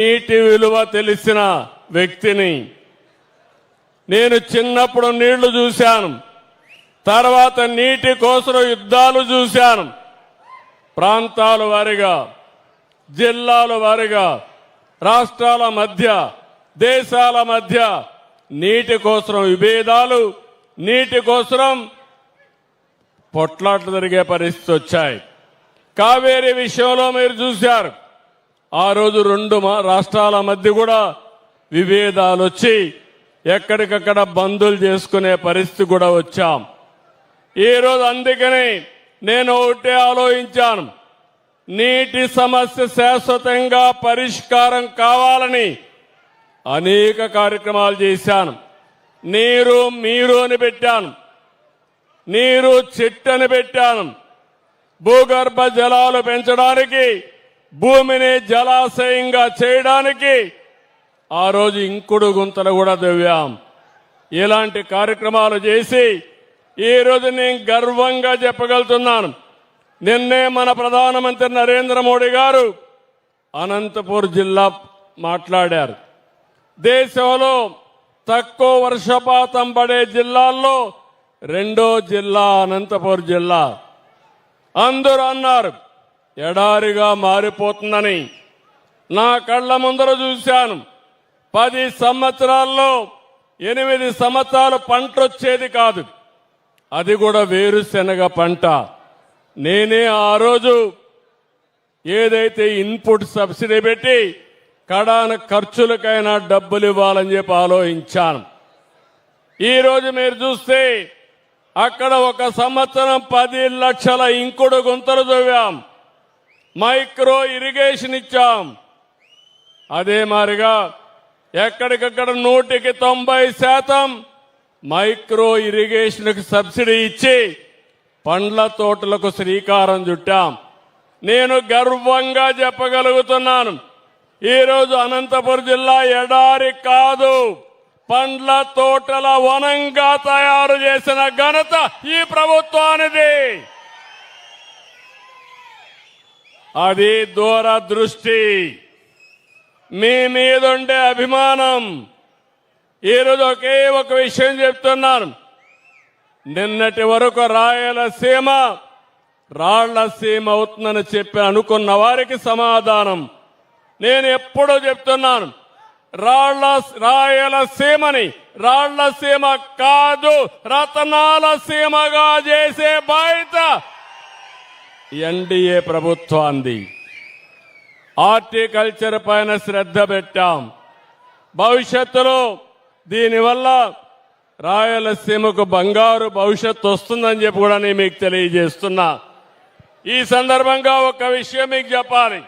నీటి విలువ తెలిసిన వ్యక్తిని నేను చిన్నప్పుడు నీళ్ళు చూశాను. తర్వాత నీటి కోసం యుద్ధాలు చూశాను. ప్రాంతాల వారిగా జిల్లాల వారిగా రాష్ట్రాల మధ్య దేశాల మధ్య నీటి కోసం విభేదాలు నీటి కోసం పొట్లాట్లు జరిగే పరిస్థితి వచ్చాయి. కావేరీ విషయంలో మీరు చూశారు. ఆ రోజు రెండు మా- రాష్ట్రాల మధ్య కూడా విభేదాలు వచ్చి ఎక్కడికక్కడ బంధులు చేసుకునే పరిస్థితి కూడా వచ్చాం. ఈ రోజు అందుకని నేను ఒకటే ఆలోచించాను. నీటి సమస్య శాశ్వతంగా పరిష్కారం కావాలని అనేక కార్యక్రమాలు చేశాను. నీరు మీరు అని పెట్టాను. నీరు చెట్టు అని పెట్టాను. భూగర్భ జలాలు పెంచడానికి భూమిని జలాశయంగా చేయడానికి ఆ రోజు ఇంకుడు గుంతలు కూడా దవ్వాం ఇలాంటి కార్యక్రమాలు చేసి ఈ నేను గర్వంగా చెప్పగలుగుతున్నాను. నిన్నే మన ప్రధానమంత్రి నరేంద్ర మోడీ గారు అనంతపూర్ జిల్లా మాట్లాడారు. దేశంలో తక్కువ వర్షపాతం పడే జిల్లాల్లో రెండో జిల్లా అనంతపూర్ జిల్లా. అందరూ అన్నారు ఎడారిగా మారిపోతుందని నా కళ్ళ ముందర చూశాను. పది సంవత్సరాల్లో ఎనిమిది సంవత్సరాలు పంట వచ్చేది కాదు. అది కూడా వేరుశెనగ పంట. నేనే ఆ రోజు ఏదైతే ఇన్పుట్ సబ్సిడీ పెట్టి కడాన ఖర్చులకైనా డబ్బులు ఇవ్వాలని చెప్పి ఆలోచించాను. ఈరోజు మీరు చూస్తే అక్కడ ఒక సంవత్సరం పది లక్షల ఇంకుడు గుంతలు చదివాం మైక్రో ఇరిగేషన్ ఇచ్చాం. అదే మారిగా ఎక్కడికక్కడ నూటికి తొంభై శాతం మైక్రో ఇరిగేషన్కి సబ్సిడీ ఇచ్చి పండ్ల తోటలకు శ్రీకారం చుట్టాం. నేను గర్వంగా చెప్పగలుగుతున్నాను. ఈరోజు అనంతపురం జిల్లా ఎడారి కాదు. పండ్ల తోటల వనంగా తయారు చేసిన ఘనత ఈ ప్రభుత్వానిది. అది దూరదృష్టి. మీ మీద ఉండే అభిమానం. ఈరోజు ఒకే ఒక విషయం చెప్తున్నాను. నిన్నటి వరకు రాయలసీమ రాళ్ళసీమ అవుతుందని చెప్పి అనుకున్న వారికి సమాధానం. నేను ఎప్పుడో చెప్తున్నాను రాళ్ళ రాయలసీమని రాళ్ళసీమ కాదు రతనాల సీమగా చేసే బాధ్యత ఎన్డీఏ ప్రభుత్వాన్ని హార్టికల్చర్ పైన శ్రద్ధ పెట్టాం. భవిష్యత్తులో దీనివల్ల రాయలసీమకు బంగారు భవిష్యత్తు వస్తుందని చెప్పి కూడా నేను మీకు తెలియజేస్తున్నా. ఈ సందర్భంగా ఒక విషయం మీకు చెప్పాలి.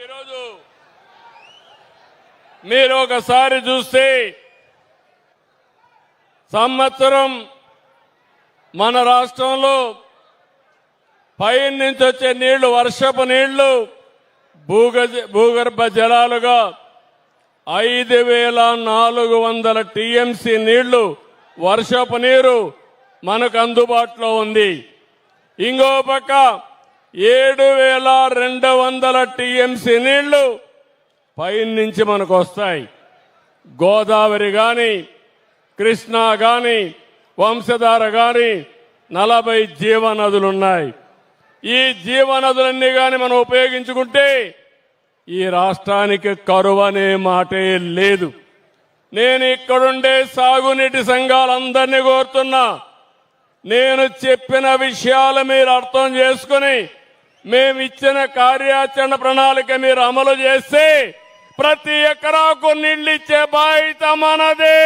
ఈరోజు మీరు ఒకసారి చూస్తే సంవత్సరం మన రాష్ట్రంలో పైన నుంచి వచ్చే నీళ్ళు వర్షపు నీళ్ళు భూగజ భూగర్భ జలాలుగా ఐదు వేల నాలుగు వందల టీఎంసీ నీళ్ళు వర్షపు నీరు మనకు అందుబాటులో ఉంది. ఇంకో పక్క ఏడు వేల రెండు వందల టీఎంసీ నీళ్ళు పైనుంచి మనకు వస్తాయి. గోదావరి కానీ కృష్ణా గాని వంశధార గాని నలభై జీవనదులున్నాయి. ఈ జీవనదులన్నీ కానీ మనం ఉపయోగించుకుంటే ఈ రాష్ట్రానికి కరువు అనే మాటే లేదు. నేను ఇక్కడుండే సాగునీటి సంఘాలందరినీ కోరుతున్నా నేను చెప్పిన విషయాలు మీరు అర్థం చేసుకుని మేమిచ్చిన కార్యాచరణ ప్రణాళిక మీరు అమలు చేస్తే ప్రతి ఎకరాకు నీళ్ళు ఇచ్చే బాధ్యత మనదే.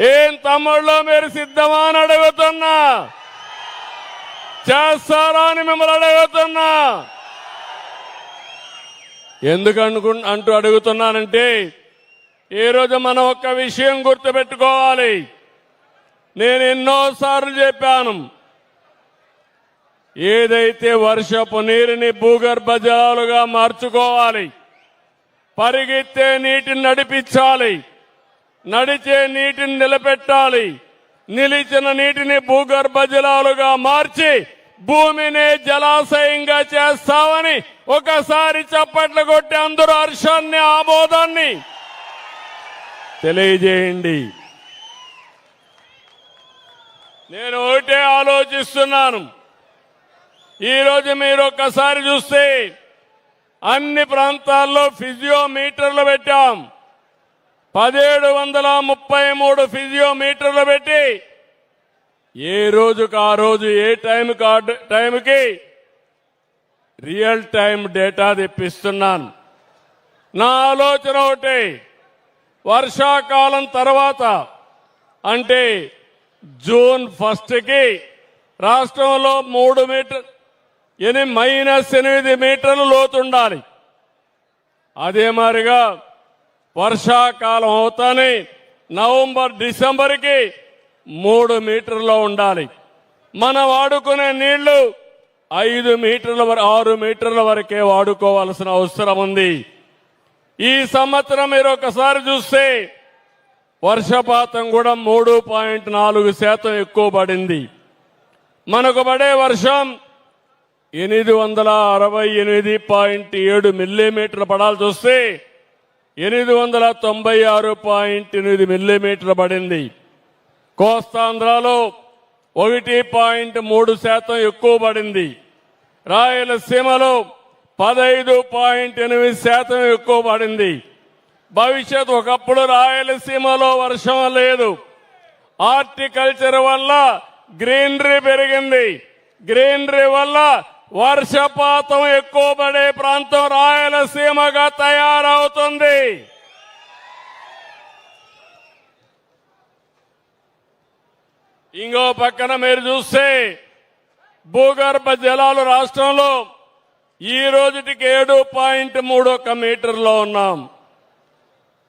ఏం తమ్ముళ్ళు మీరు సిద్ధమా అని అడుగుతున్నా? చేస్తారా అని మిమ్మల్ని అడుగుతున్నా? ఎందుకు అనుకు అంటూ అడుగుతున్నానంటే ఈరోజు మనం ఒక్క విషయం గుర్తుపెట్టుకోవాలి. నేను ఎన్నోసార్లు చెప్పాను. ఏదైతే వర్షపు నీరుని భూగర్భ జలాలుగా మార్చుకోవాలి పరిగెత్తే నీటిని నడిపించాలి నడిచే నీటిని నిలబెట్టాలి. నిలిచిన నీటిని భూగర్భ జలాలుగా మార్చి భూమిని జలాశయంగా చేస్తామని ఒకసారి చప్పట్లు కొట్టి అందరూ హర్షాన్ని ఆమోదాన్ని తెలియజేయండి. నేను ఒకటే ఆలోచిస్తున్నాను. ఈరోజు మీరు ఒక్కసారి చూస్తే అన్ని ప్రాంతాల్లో ఫిజియోమీటర్లు పెట్టాం. పదిహేడు వందల ముప్పై మూడు ఫిజియోమీటర్లు పెట్టి ఏ రోజుకు ఆ రోజు ఏ టైం ఆ టైంకి రియల్ టైం డేటా తెప్పిస్తున్నాను. నా ఆలోచన ఒకటి వర్షాకాలం తర్వాత అంటే జూన్ ఫస్ట్కి రాష్ట్రంలో మూడు మీటర్ ఎనిమిది మైనస్ ఎనిమిది మీటర్లు లోతు ఉండాలి అదే మాదిరిగా వర్షాకాలం అవుతానే నవంబర్ డిసెంబర్కి మూడు మీటర్లో ఉండాలి. మనం వాడుకునే నీళ్ళు ఐదు మీటర్ల వర ఆరు మీటర్ల వరకే వాడుకోవాల్సిన అవసరం ఉంది. ఈ సంవత్సరం మీరు ఒకసారి చూస్తే వర్షపాతం కూడా మూడు పాయింట్ నాలుగు శాతం ఎక్కువ పడింది. మనకు పడే వర్షం ఎనిమిది వందల అరవై ఎనిమిది పాయింట్ ఏడు మిల్లీమీటర్లు పడాల్సి వస్తే ఎనిమిది వందల తొంభై ఆరు పాయింట్ ఎనిమిది మిల్లీమీటర్లు పడింది. కోస్తాంధ్రలో ఒకటి పాయింట్ మూడు శాతం ఎక్కువ పడింది. రాయలసీమలో పదహైదు పాయింట్ ఎనిమిది శాతం ఎక్కువ పడింది. భవిష్యత్ ఒకప్పుడు రాయలసీమలో వర్షం లేదు. హార్టికల్చర్ వల్ల గ్రీనరీ పెరిగింది. గ్రీనరీ వల్ల వర్షపాతం ఎక్కువ పడే ప్రాంతం రాయలసీమగా తయారవుతుంది. ఇంకో పక్కన మీరు చూస్తే భూగర్భ జలాలు రాష్ట్రంలో ఈ రోజుటికి ఏడు పాయింట్ మూడు ఒక మీటర్లో ఉన్నాం.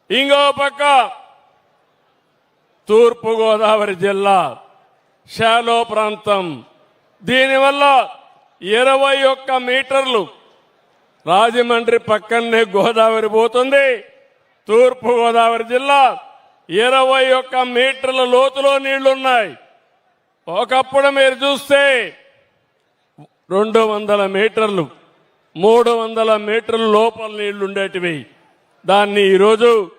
ఇంకో పక్క తూర్పుగోదావరి జిల్లా షాలో ప్రాంతం. దీనివల్ల ఇరవై ఒక్క మీటర్లు రాజమండ్రి పక్కనే గోదావరి పోతుంది. తూర్పు గోదావరి జిల్లా ఇరవై ఒక్క మీటర్ల లోతులో నీళ్ళున్నాయి. ఒకప్పుడు మీరు చూస్తే రెండు వందల మీటర్లు మూడు వందల మీటర్ల లోపల నీళ్ళుండేటివి. దాన్ని ఈరోజు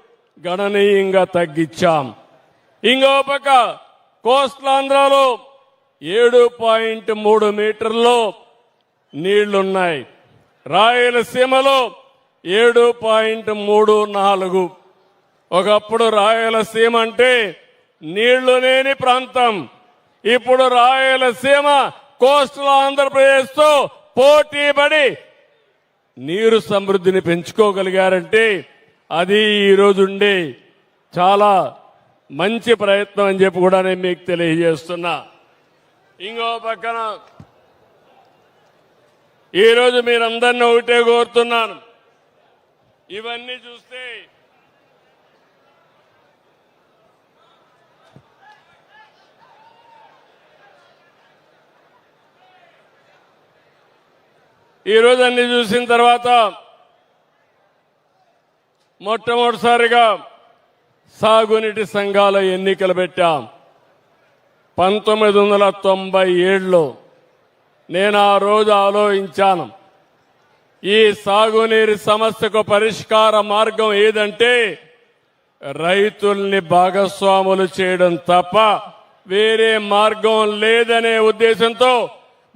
గణనీయంగా తగ్గించాం. ఇంకో పక్క కోస్ట్లాంధ్రలో ఏడు పాయింట్ మూడు మీటర్లో నీళ్ళున్నాయి. రాయలసీమలో ఏడు పాయింట్ మూడు నాలుగు. ఒకప్పుడు రాయలసీమ అంటే నీళ్ళు లేని ప్రాంతం. ఇప్పుడు రాయలసీమ కోస్టల్ ఆంధ్రప్రదేశ్ పోటీపడి పోటీ పడి నీరు సమృద్ధిని పెంచుకోగలిగారంటే అది ఈరోజుండే చాలా మంచి ప్రయత్నం అని చెప్పి కూడా నేను మీకు తెలియజేస్తున్నా. ఇంకో పక్కన ఈరోజు మీరందరినీ ఒకటే కోరుతున్నాను. ఇవన్నీ చూస్తే ఈరోజు అన్ని చూసిన తర్వాత మొట్టమొదటిసారిగా సాగునీటి సంఘాల ఎన్నికలు పెట్టాం. పంతొమ్మిది వందల తొంభై ఏడులో నేను ఆ రోజు ఆలోచించాను. ఈ సాగునీరు సమస్యకు పరిష్కార మార్గం ఏదంటే రైతుల్ని భాగస్వాములు చేయడం తప్ప వేరే మార్గం లేదనే ఉద్దేశంతో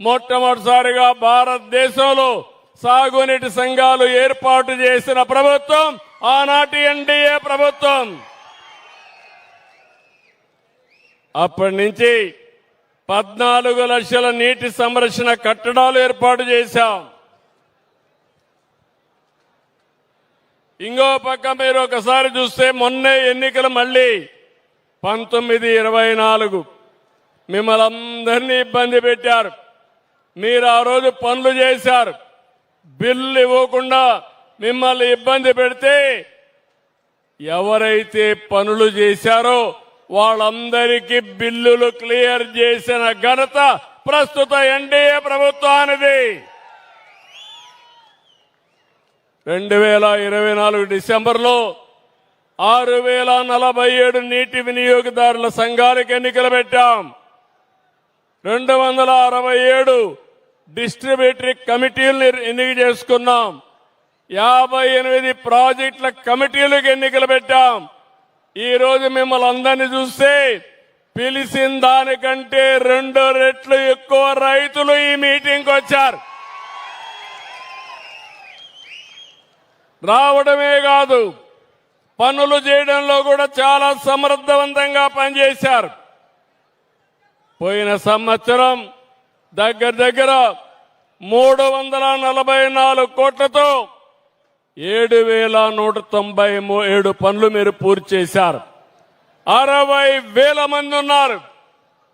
మొట్టమొదటిసారిగా భారతదేశంలో సాగునీటి సంఘాలు ఏర్పాటు చేసిన ప్రభుత్వం ఆనాటి ఎన్డీఏ ప్రభుత్వం. అప్పటి నుంచి పద్నాలుగు లక్షల నీటి సంరక్షణ కట్టడాలు ఏర్పాటు చేశాం. ఇంకో పక్క మీరు ఒకసారి చూస్తే మొన్నే ఎన్నికలు మళ్ళీ పంతొమ్మిది ఇరవై నాలుగు. మిమ్మల్ని అందరినీ ఇబ్బంది పెట్టారు. మీరు ఆ రోజు పనులు చేశారు. బిల్లు ఇవ్వకుండా మిమ్మల్ని ఇబ్బంది పెడితే ఎవరైతే పనులు చేశారో వాళ్ళందరికీ బిల్లులు క్లియర్ చేసిన ఘనత ప్రస్తుత ఎన్డీఏ ప్రభుత్వానిది. రెండు వేల ఇరవై నాలుగు డిసెంబర్లో ఆరు వేల నలభై ఏడు నీటి వినియోగదారుల సంఘాలకు ఎన్నికలు పెట్టాం. రెండు వందల అరవై ఏడు డిస్ట్రిబ్యూటరీ కమిటీలను ఎన్నిక చేసుకున్నాం. యాభై ఎనిమిది ప్రాజెక్టుల కమిటీలకు ఎన్నికలు పెట్టాం. ఈరోజు మిమ్మల్ని అందరినీ చూస్తే పిలిచిన దానికంటే రెండు రెట్లు ఎక్కువ రైతులు ఈ మీటింగ్కి వచ్చారు. రావడమే కాదు పనులు చేయడంలో కూడా చాలా సమర్థవంతంగా పనిచేశారు. పోయిన సంవత్సరం దగ్గర దగ్గర మూడు వందల నలభై నాలుగు కోట్లతో ఏడు వేల నూట తొంభై మూ- ఏడు పనులు మీరు పూర్తి చేశారు. అరవై వేల మంది ఉన్నారు.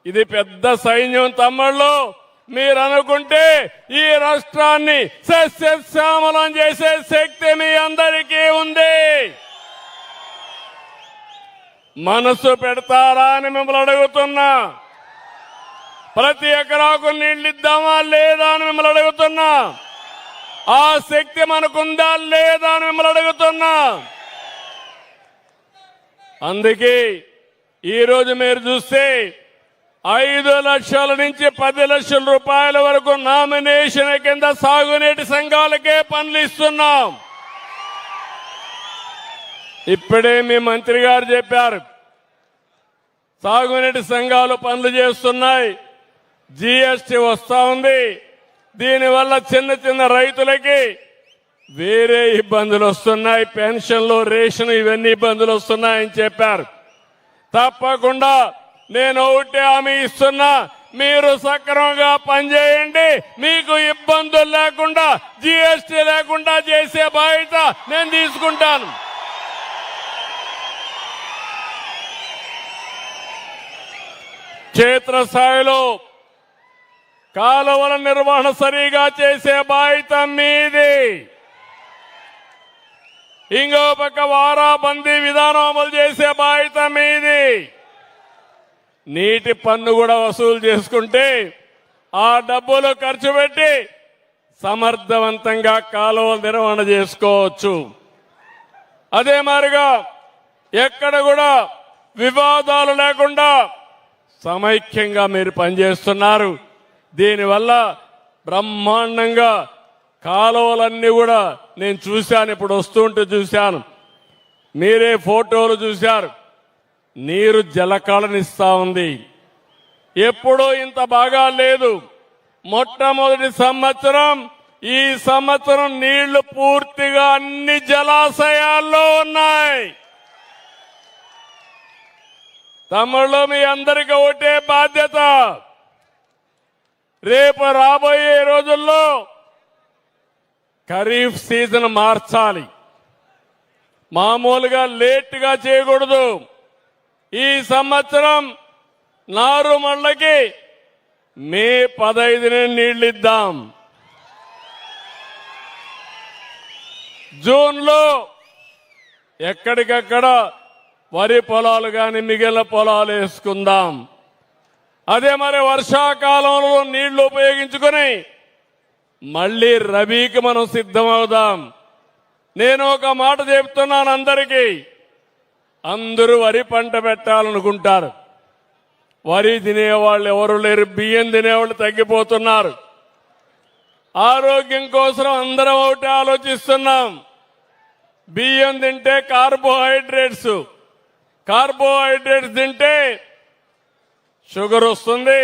ఇది పెద్ద సైన్యం తమ్ముళ్ళు. మీరు అనుకుంటే ఈ రాష్ట్రాన్ని సస్యశ్యామలం చేసే శక్తి మీ అందరికీ ఉంది. మనసు పెడతారా అని మిమ్మల్ని అడుగుతున్నా. ప్రతి ఎకరాకు నీళ్ళిద్దామా లేదా అని మిమ్మల్ని అడుగుతున్నా. ఆ శక్తి మనకుందా లేదా అని మిమ్మల్ని అడుగుతున్నా. అందుకే ఈరోజు మీరు చూస్తే ఐదు లక్షల నుంచి పది లక్షల రూపాయల వరకు నామినేషన్ కింద సాగునీటి సంఘాలకే పనులు ఇస్తున్నాం. ఇప్పుడే మీ మంత్రి గారు చెప్పారు సాగునీటి సంఘాలు పనులు చేస్తున్నాయి జీఎస్టీ వస్తా ఉంది. దీనివల్ల చిన్న చిన్న రైతులకి వేరే ఇబ్బందులు వస్తున్నాయి. పెన్షన్లు రేషన్ ఇవన్నీ ఇబ్బందులు వస్తున్నాయని చెప్పారు. తప్పకుండా నేను ఒకటే హామీ ఇస్తున్నా. మీరు సక్రమంగా పనిచేయండి. మీకు ఇబ్బందులు లేకుండా జీఎస్టీ లేకుండా చేసే బాధ్యత నేను తీసుకుంటాను. క్షేత్రస్థాయిలో కాలువల నిర్వహణ సరిగా చేసే బాధ్యత మీది. ఇంకో పక్క వారాబందీ విధానం అమలు చేసే బాధ్యత మీది. నీటి పన్ను కూడా వసూలు చేసుకుంటే ఆ డబ్బులు ఖర్చు పెట్టి సమర్థవంతంగా కాలువలు నిర్వహణ చేసుకోవచ్చు. అదే మారిగా ఎక్కడ కూడా వివాదాలు లేకుండా సమైక్యంగా మీరు పనిచేస్తున్నారు. దీనివల్ల బ్రహ్మాండంగా కాలువలన్నీ కూడా నేను చూశాను ఇప్పుడు వస్తుంటే చూశాను. మీరే ఫోటోలు చూశారు. నీరు జలకళనిస్తా ఉంది. ఎప్పుడూ ఇంత బాగా లేదు. మొట్టమొదటి సంవత్సరం ఈ సంవత్సరం నీళ్ళు పూర్తిగా అన్ని జలాశయాల్లో ఉన్నాయి. తమ్ముళ్ళు మీ అందరికీ ఒకటే బాధ్యత. రేపు రాబోయే రోజుల్లో ఖరీఫ్ సీజన్ మార్చాలి. మామూలుగా లేట్గా చేయకూడదు. ఈ సంవత్సరం నారుమళ్ళకి మే పదైదునే నీళ్ళిద్దాం. జూన్లో ఎక్కడికక్కడ వరి పొలాలు కానీ మిగిలిన పొలాలు వేసుకుందాం. అదే మరి వర్షాకాలంలో నీళ్ళు ఉపయోగించుకొని మళ్ళీ రబీకి మనం సిద్ధమవుదాం. నేను ఒక మాట చెప్తున్నాను అందరికీ. అందరూ వరి పంట పెట్టాలనుకుంటారు. వరి తినేవాళ్ళు ఎవరు లేరు బియ్యం తినేవాళ్ళు తగ్గిపోతున్నారు. ఆరోగ్యం కోసం అందరం ఒకటి ఆలోచిస్తున్నాం. బియ్యం తింటే కార్బోహైడ్రేట్స్. కార్బోహైడ్రేట్స్ తింటే షుగర్ వస్తుంది